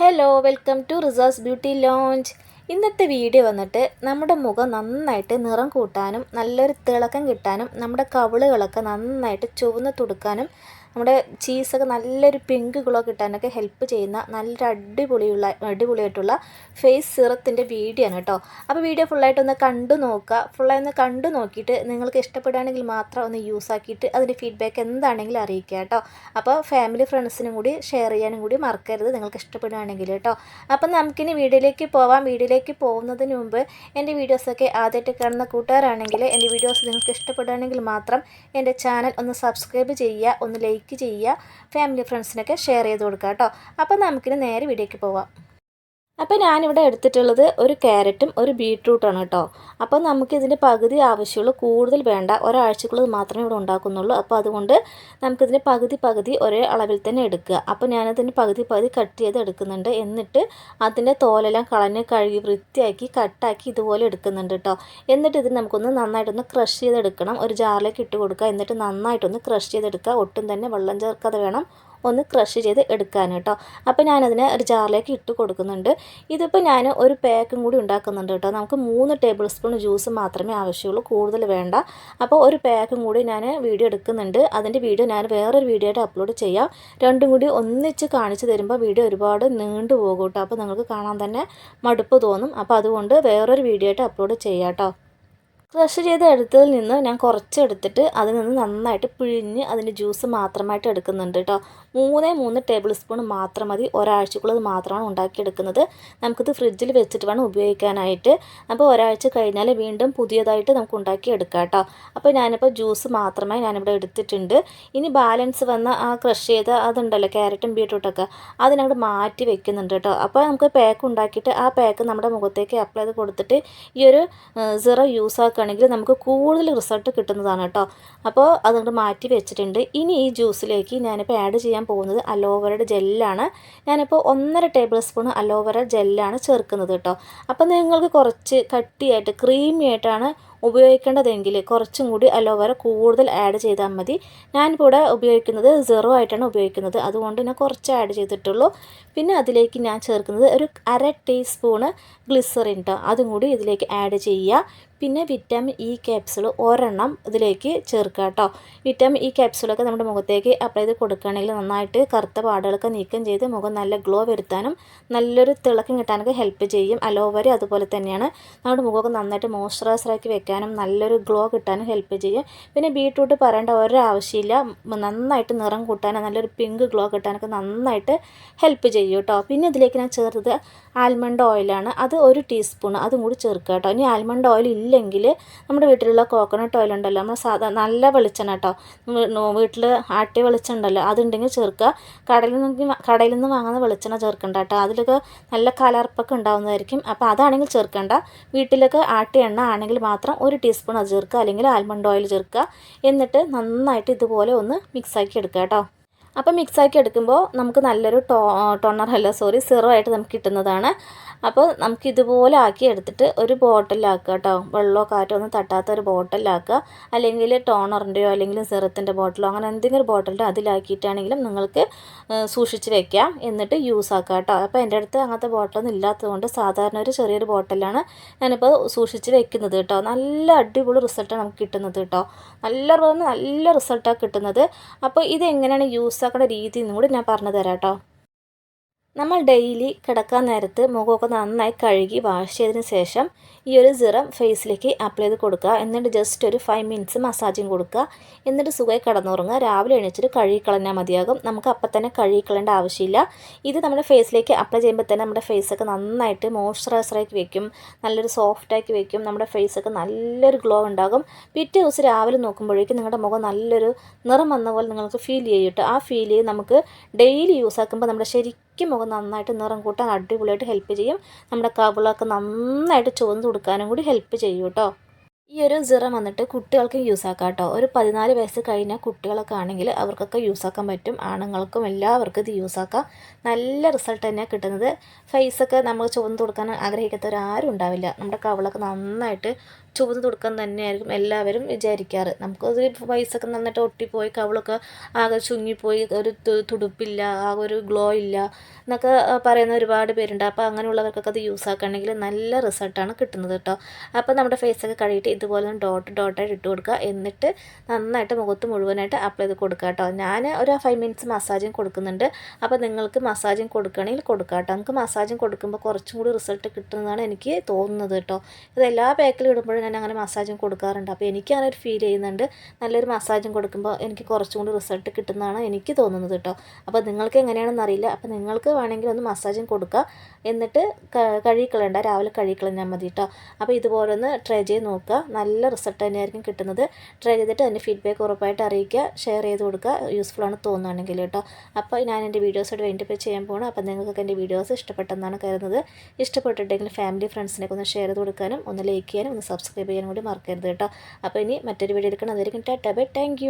Hello welcome to resource beauty lounge ഇന്നത്തെ video വന്നിട്ട് നമ്മുടെ മുഖം നന്നായിട്ട് നിറം കൂട്ടാനും നല്ലൊരു തിളക്കം കിട്ടാനും നമ്മുടെ കവിളുകളൊക്കെ നന്നായിട്ട് ചുവന്ന് തുടുക്കാനും നമ്മുടെ ചീസൊക്കെ നല്ലൊരു പിങ്ക് ഗ്ലോ കിട്ടാനൊക്കെ ഹെൽപ്പ് ചെയ്യുന്ന നല്ലൊരു അടിപൊളിയുള്ള അടിപൊളിയായിട്ടുള്ള ഫേസ് സിറത്തിന്റെ വീഡിയോ ആണ് കേട്ടോ അപ്പോൾ വീഡിയോ ഫുള്ളായിട്ടൊന്ന് കണ്ടു നോക്കുക. ഫുള്ളായി ഒന്ന് കണ്ടു നോക്കിയിട്ട് നിങ്ങൾക്ക് ഇഷ്ടപ്പെടുകയാണെങ്കിൽ മാത്രം ഒന്ന് യൂസ് ആക്കിയിട്ട് അതിന്റെ ഫീഡ്ബാക്ക് എന്താണെങ്കിലും അറിയിക്കുക കേട്ടോ അപ്പോൾ ഫാമിലി ഫ്രണ്ട്സിനും കൂടി ഷെയർ ചെയ്യാനും കൂടി മറക്കരുത്. നിങ്ങൾക്ക് ഇഷ്ടപ്പെടുകയാണെങ്കിൽ കേട്ടോ അപ്പം നമുക്കിനി വീഡിയോയിലേക്ക് പോവാം. വീഡിയോയിലേക്ക് പോകുന്നതിന് മുമ്പ് എന്റെ വീഡിയോസൊക്കെ ആദ്യമായിട്ട് കാണുന്ന കൂട്ടുകാരാണെങ്കിൽ എന്റെ വീഡിയോസ് നിങ്ങൾക്ക് ഇഷ്ടപ്പെടുകയാണെങ്കിൽ മാത്രം എന്റെ ചാനൽ ഒന്ന് സബ്സ്ക്രൈബ് ചെയ്യുക. ഒന്ന് ലൈക്ക് ചെയ്യുക. ഫാമിലി ഫ്രണ്ട്സിനൊക്കെ ഷെയർ ചെയ്ത് കൊടുക്കുക കേട്ടോ അപ്പോൾ നമുക്കിനി നേരെ വീഡിയോയ്ക്ക് പോവാം. അപ്പോൾ ഞാനിവിടെ എടുത്തിട്ടുള്ളത് ഒരു ക്യാരറ്റും ഒരു ബീട്രൂട്ടാണ് കേട്ടോ. അപ്പോൾ നമുക്ക് ഇതിന്റെ പകുതി ആവശ്യമുള്ള കൂടുതൽ വേണ്ട ഒരാഴ്ചക്കുള്ളത് മാത്രമേ ഇവിടെ ഉണ്ടാക്കുന്നുള്ളൂ. അപ്പോൾ അതുകൊണ്ട് നമുക്കിതിന്റെ പകുതി പകുതി ഒരേ അളവിൽ തന്നെ എടുക്കുക. അപ്പോൾ ഞാനതിന്റെ പകുതി പകുതി കട്ട് ചെയ്ത് എടുക്കുന്നുണ്ട്. എന്നിട്ട് അതിന്റെ തോലെല്ലാം കളഞ്ഞ് കഴുകി വൃത്തിയാക്കി കട്ടാക്കി ഇതുപോലെ എടുക്കുന്നുണ്ട് കേട്ടോ. എന്നിട്ട് ഇത് നമുക്കൊന്ന് നന്നായിട്ടൊന്ന് ക്രഷ് ചെയ്തെടുക്കണം. ഒരു ജാറിലേക്ക് ഇട്ട് കൊടുക്കുക. എന്നിട്ട് നന്നായിട്ടൊന്ന് ക്രഷ് ചെയ്തെടുക്കുക. ഒട്ടും തന്നെ വെള്ളം ചേർക്കാതെ വേണം ഒന്ന് ക്രഷ് ചെയ്ത് എടുക്കാൻ കേട്ടോ അപ്പോൾ ഞാനതിനെ ഒരു ജാറിലേക്ക് ഇട്ട് കൊടുക്കുന്നുണ്ട്. ഇതിപ്പോൾ ഞാൻ ഒരു പാക്കും കൂടി ഉണ്ടാക്കുന്നുണ്ട് കേട്ടോ നമുക്ക് മൂന്ന് ടേബിൾ സ്പൂൺ ജ്യൂസ് മാത്രമേ ആവശ്യമുള്ളൂ കൂടുതൽ വേണ്ട. അപ്പോൾ ഒരു പാക്കും കൂടി ഞാൻ വീഡിയോ എടുക്കുന്നുണ്ട്. അതിന്റെ വീഡിയോ ഞാൻ വേറൊരു വീഡിയോ ആയിട്ട് അപ്ലോഡ് ചെയ്യാം. രണ്ടും കൂടി ഒന്നിച്ച് കാണിച്ച് തരുമ്പോൾ വീഡിയോ ഒരുപാട് നീണ്ടു പോകും കേട്ടോ അപ്പോൾ നിങ്ങൾക്ക് കാണാൻ തന്നെ മടുപ്പ് തോന്നും. അപ്പോൾ അതുകൊണ്ട് വേറൊരു വീഡിയോ ആയിട്ട് അപ്ലോഡ് ചെയ്യാം കേട്ടോ ക്രഷ് ചെയ്ത് എടുത്തതിൽ നിന്ന് ഞാൻ കുറച്ച് എടുത്തിട്ട് അതിൽ നിന്ന് നന്നായിട്ട് പിഴിഞ്ഞ് അതിന്റെ ജ്യൂസ് മാത്രമായിട്ട് എടുക്കുന്നുണ്ട് കേട്ടോ. മൂന്നേ മൂന്ന് ടേബിൾ സ്പൂൺ മാത്രം മതി. ഒരാഴ്ചക്കുള്ളത് മാത്രമാണ് ഉണ്ടാക്കിയെടുക്കുന്നത്. നമുക്കിത് ഫ്രിഡ്ജിൽ വെച്ചിട്ട് വേണം ഉപയോഗിക്കാനായിട്ട്. അപ്പോൾ ഒരാഴ്ച കഴിഞ്ഞാൽ വീണ്ടും പുതിയതായിട്ട് നമുക്ക് ഉണ്ടാക്കിയെടുക്കാം കേട്ടോ. അപ്പോൾ ഞാനിപ്പോൾ ജ്യൂസ് മാത്രമായി ഞാനിവിടെ എടുത്തിട്ടുണ്ട്. ഇനി ബാലൻസ് വന്ന ആ ക്രഷ് ചെയ്ത അതുണ്ടല്ലോ ക്യാരറ്റും ബീട്രൂട്ടൊക്കെ അത് ഞങ്ങൾ മാറ്റി വെക്കുന്നുണ്ട് കേട്ടോ. അപ്പോൾ നമുക്ക് പാക്ക് ഉണ്ടാക്കിയിട്ട് ആ പാക്ക് നമ്മുടെ മുഖത്തേക്ക് അപ്ലൈ ചെയ്ത് കൊടുത്തിട്ട് ഈ ഒരു സിറ യൂസ് ആക്കുകയാണെങ്കിൽ നമുക്ക് കൂടുതൽ റിസൾട്ട് കിട്ടുന്നതാണ് കേട്ടോ. അപ്പോൾ അതുകൊണ്ട് മാറ്റി വെച്ചിട്ടുണ്ട്. ഇനി ഈ ജ്യൂസിലേക്ക് ഞാനിപ്പോൾ ആഡ് ചെയ്യാൻ പോകുന്നത് അലോവറയുടെ ജെല്ലാണ് ഞാനിപ്പോൾ ഒന്നര ടേബിൾ സ്പൂൺ അലോവറ ജെല്ലാണ് ചേർക്കുന്നത് കേട്ടോ. അപ്പോൾ നിങ്ങൾക്ക് കുറച്ച് കട്ടിയായിട്ട് ക്രീമി ആയിട്ടാണ് ഉപയോഗിക്കേണ്ടതെങ്കിൽ കുറച്ചും കൂടി അലോവേറ കൂടുതൽ ആഡ് ചെയ്താൽ മതി. ഞാനിപ്പോൾ ഇവിടെ ഉപയോഗിക്കുന്നത് സീറോ ആയിട്ടാണ് ഉപയോഗിക്കുന്നത്. അതുകൊണ്ട് ഞാൻ കുറച്ച് ആഡ് ചെയ്തിട്ടുള്ളൂ. പിന്നെ അതിലേക്ക് ഞാൻ ചേർക്കുന്നത് ഒരു അര ടീസ്പൂണ് ഗ്ലിസറിൻ കേട്ടോ അതും കൂടി ഇതിലേക്ക് ആഡ് ചെയ്യുക. പിന്നെ വിറ്റാമിൻ ഇ ക്യാപ്സുൾ ഒരെണ്ണം ഇതിലേക്ക് ചേർക്കുക കേട്ടോ വിറ്റാമിൻ ഇ ക്യാപ്സുളൊക്കെ നമ്മുടെ മുഖത്തേക്ക് അപ്ലൈ ചെയ്ത് കൊടുക്കുകയാണെങ്കിൽ നന്നായിട്ട് കറുത്ത പാടുകളൊക്കെ നീക്കം ചെയ്ത് മുഖം നല്ല ഗ്ലോ വരുത്താനും നല്ലൊരു തിളക്കം കിട്ടാനൊക്കെ ഹെൽപ്പ് ചെയ്യും. അലോവേര അതുപോലെ തന്നെയാണ്. നമ്മുടെ മുഖമൊക്കെ നന്നായിട്ട് മോയ്സ്ചറൈസറാക്കി വെക്കാനും നല്ലൊരു ഗ്ലോ കിട്ടാനും ഹെൽപ്പ് ചെയ്യും. പിന്നെ ബീട്രൂട്ട് പറയേണ്ട ഒരാവശ്യമില്ല. നന്നായിട്ട് നിറം കൂട്ടാനും നല്ലൊരു പിങ്ക് ഗ്ലോ കിട്ടാനൊക്കെ നന്നായിട്ട് ഹെൽപ്പ് ചെയ്യും കേട്ടോ. പിന്നെ ഇതിലേക്ക് ഞാൻ ചേർത്തത് ആൽമണ്ട് ഓയിലാണ്. അത് ഒരു ടീസ്പൂൺ അതും കൂടി ചേർക്കുക കേട്ടോ. ഇനി ആൽമണ്ട് ഓയിൽ ഇല്ലെങ്കിൽ നമ്മുടെ വീട്ടിലുള്ള കോക്കനട്ട് ഓയിൽ ഉണ്ടല്ലോ. നമ്മൾ സാധാ നല്ല വെളിച്ചെണ്ണ കേട്ടോ. വീട്ടിൽ ആട്ടിയ വെളിച്ചെണ്ണ ഉണ്ടല്ലോ. അതുണ്ടെങ്കിൽ ചേർക്കുക. കടയിൽ നിന്ന് കടയിൽ നിന്ന് വാങ്ങുന്ന വെളിച്ചെണ്ണ ചേർക്കണ്ട കേട്ടോ. അതിലൊക്കെ നല്ല കലർപ്പൊക്കെ ഉണ്ടാവുന്നതായിരിക്കും. അപ്പോൾ അതാണെങ്കിൽ ചേർക്കേണ്ട. വീട്ടിലൊക്കെ ആട്ടിയ എണ്ണ ആണെങ്കിൽ മാത്രം ഒരു ടീസ്പൂൺ അത് ചേർക്കുക അല്ലെങ്കിൽ ആൽമണ്ട് ഓയിൽ ചേർക്കുക. എന്നിട്ട് നന്നായിട്ട് ഇതുപോലെ ഒന്ന് മിക്സാക്കി എടുക്കുക കേട്ടോ. അപ്പോൾ മിക്സാക്കി എടുക്കുമ്പോൾ നമുക്ക് നല്ലൊരു ടോ ടോണർ അല്ല സോറി സിറോ ആയിട്ട് നമുക്ക് കിട്ടുന്നതാണ്. അപ്പോൾ നമുക്ക് ഇതുപോലെ ആക്കി എടുത്തിട്ട് ഒരു ബോട്ടിലാക്കുക കേട്ടോ. വെള്ളമോ കാറ്റോ ഒന്നും തട്ടാത്ത ഒരു ബോട്ടിലാക്കുക. അല്ലെങ്കിൽ ടോണറിന്റെയോ അല്ലെങ്കിൽ സിറത്തിന്റെ ബോട്ടിലോ അങ്ങനെ എന്തെങ്കിലും ബോട്ടിലിന്റെ അതിലാക്കിയിട്ടാണെങ്കിലും നിങ്ങൾക്ക് സൂക്ഷിച്ച് വെക്കാം. എന്നിട്ട് യൂസ് ആക്കുക കേട്ടോ. അപ്പോൾ എന്റെ അടുത്ത് അങ്ങനത്തെ ബോട്ടിലൊന്നും ഇല്ലാത്തതുകൊണ്ട് സാധാരണ ഒരു ചെറിയൊരു ബോട്ടിലാണ് ഞാനിപ്പോൾ സൂക്ഷിച്ച് വെക്കുന്നത് കേട്ടോ. നല്ല അടിപൊളി റിസൾട്ടാണ് നമുക്ക് കിട്ടുന്നത് കേട്ടോ. നല്ല നല്ല റിസൾട്ടാണ് കിട്ടുന്നത്. അപ്പോൾ ഇതെങ്ങനെയാണ് യൂസ് ആക്കേണ്ട രീതി എന്നും കൂടി ഞാൻ പറഞ്ഞു തരാം കേട്ടോ. നമ്മൾ ഡെയിലി കിടക്കാൻ നേരത്ത് മുഖമൊക്കെ നന്നായി കഴുകി വാഷ് ചെയ്തതിന് ശേഷം ഈ ഒരു സിറം ഫേസിലേക്ക് അപ്ലൈ ചെയ്ത് കൊടുക്കുക. എന്നിട്ട് ജസ്റ്റ് ഒരു ഫൈവ് മിനിറ്റ്സ് മസാജിങ് കൊടുക്കുക. എന്നിട്ട് സുഖമായി കിടന്നുറങ്ങുക. രാവിലെ എണീച്ചിട്ട് കഴുകിക്കളഞ്ഞാൽ മതിയാകും. നമുക്ക് അപ്പം തന്നെ കഴുകിക്കളേണ്ട ആവശ്യമില്ല. ഇത് നമ്മുടെ ഫേസിലേക്ക് അപ്ലൈ ചെയ്യുമ്പോൾ തന്നെ നമ്മുടെ ഫേസൊക്കെ നന്നായിട്ട് മോയ്സ്ചറൈസറാക്കി വെക്കും. നല്ലൊരു സോഫ്റ്റാക്കി വെക്കും. നമ്മുടെ ഫേസൊക്കെ നല്ലൊരു ഗ്ലോ ഉണ്ടാകും. പിറ്റേ ദിവസം രാവിലെ നോക്കുമ്പോഴേക്കും നിങ്ങളുടെ മുഖം നല്ലൊരു നിറം വന്ന പോലെ നിങ്ങൾക്ക് ഫീൽ ചെയ്യും ആ ഫീൽ നമുക്ക് ഡെയിലി യൂസ് ആക്കുമ്പോൾ നമ്മുടെ ശരിക്കും മുഖം നന്നായിട്ട് നിറം കൂട്ടാൻ അടിപൊളിയായിട്ട് ഹെൽപ്പ് ചെയ്യും. നമ്മുടെ കവിളൊക്കെ നന്നായിട്ട് ചുവന്ന് കൊടുക്കാനും കൂടി ഹെൽപ്പ് ചെയ്യും കേട്ടോ. ഈ ഒരു സിറം വന്നിട്ട് കുട്ടികൾക്ക് യൂസ് ആക്കാം കേട്ടോ. ഒരു പതിനാല് വയസ്സ് കഴിഞ്ഞ കുട്ടികളൊക്കെ ആണെങ്കിൽ അവർക്കൊക്കെ യൂസ് ആക്കാൻ പറ്റും. ആണുങ്ങൾക്കും എല്ലാവർക്കും ഇത് യൂസ് ആക്കാം. നല്ല റിസൾട്ട് തന്നെയാണ് കിട്ടുന്നത്. ഫേസൊക്കെ നമുക്ക് ചുവന്ന് കൊടുക്കാൻ ആഗ്രഹിക്കാത്തവരാരും ഉണ്ടാവില്ല. നമ്മുടെ കവിളൊക്കെ നന്നായിട്ട് ചുവന്ന് തുടക്കം തന്നെയായിരിക്കും എല്ലാവരും വിചാരിക്കാറ്. നമുക്കത് വയസ്സൊക്കെ നന്നായിട്ട് ഒട്ടിപ്പോയി കവളൊക്കെ ആകെ ചുങ്ങിപ്പോയി ഒരു തുടുപ്പില്ല ആ ഒരു ഗ്ലോ ഇല്ല എന്നൊക്കെ പറയുന്ന ഒരുപാട് പേരുണ്ട്. അപ്പോൾ അങ്ങനെയുള്ളവർക്കൊക്കെ അത് യൂസ് ആക്കുകയാണെങ്കിൽ നല്ല റിസൾട്ടാണ് കിട്ടുന്നത് കേട്ടോ. അപ്പോൾ നമ്മുടെ ഫേസൊക്കെ കഴുകിയിട്ട് ഇതുപോലെ ഡോട്ട് ഡോട്ടായിട്ട് ഇട്ട് കൊടുക്കുക. എന്നിട്ട് നന്നായിട്ട് മുഖത്ത് മുഴുവനായിട്ട് അപ്ലൈ ചെയ്ത് കൊടുക്കുക കേട്ടോ. ഞാൻ ഒരു ഫൈവ് മിനിറ്റ്സ് മസാജും കൊടുക്കുന്നുണ്ട്. അപ്പോൾ നിങ്ങൾക്ക് മസാജും കൊടുക്കണമെങ്കിൽ കൊടുക്കുക കേട്ടോ. നമുക്ക് മസാജും കൊടുക്കുമ്പോൾ കുറച്ചും കൂടി റിസൾട്ട് കിട്ടുന്നതാണ് എനിക്ക് തോന്നുന്നത് കേട്ടോ. ഇത് എല്ലാ പാക്കിലും ഇടുമ്പോഴും ഞാൻ അങ്ങനെ മസാജും കൊടുക്കാറുണ്ട്. അപ്പോൾ എനിക്ക് ഒരു ഫീൽ ചെയ്യുന്നുണ്ട്. നല്ലൊരു മസാജും കൊടുക്കുമ്പോൾ എനിക്ക് കുറച്ചും കൂടി റിസൾട്ട് കിട്ടുന്നതാണ് എനിക്ക് തോന്നുന്നത് കേട്ടോ. അപ്പോൾ നിങ്ങൾക്ക് എങ്ങനെയാണെന്ന് അറിയില്ല. അപ്പോൾ നിങ്ങൾക്ക് വേണമെങ്കിൽ ഒന്ന് മസാജും കൊടുക്കുക എന്നിട്ട് കഴുകിക്കളയണ്ട. രാവിലെ കഴുകിക്കളഞ്ഞാൽ മതി കേട്ടോ. അപ്പോൾ ഇതുപോലെ ഒന്ന് ട്രൈ ചെയ്ത് നോക്കുക. നല്ല റിസൾട്ട് തന്നെയായിരിക്കും കിട്ടുന്നത്. ട്രൈ ചെയ്തിട്ട് അതിന്റെ ഫീഡ്ബാക്ക് ഉറപ്പായിട്ട് അറിയിക്കുക. ഷെയർ ചെയ്ത് കൊടുക്കുക. യൂസ്ഫുൾ ആണ് തോന്നുകയാണെങ്കിൽ കേട്ടോ. അപ്പോൾ ഞാൻ എന്റെ വീഡിയോസോട് വേണ്ടി ചെയ്യാൻ പോകണം അപ്പോൾ നിങ്ങൾക്കൊക്കെ എന്റെ വീഡിയോസ് ഇഷ്ടപ്പെട്ടെന്നാണ് കരുതുന്നത്. ഇഷ്ടപ്പെട്ടിട്ടുണ്ടെങ്കിൽ ഫാമിലി ഫ്രണ്ട്സിനൊക്കെ ഒന്ന് ഷെയർ ചെയ്ത് കൊടുക്കാനും ഒന്ന് ലൈക്ക് ചെയ്യാനും ഒന്ന് സബ്സ്ക്രൈബ് ചെയ്യാനും കൂടി മറക്കരുത് കേട്ടോ. അപ്പോൾ ഇനി മറ്റൊരു വീഡിയോ എടുക്കണം അതായിരിക്കും ടാറ്റാ ബൈ താങ്ക്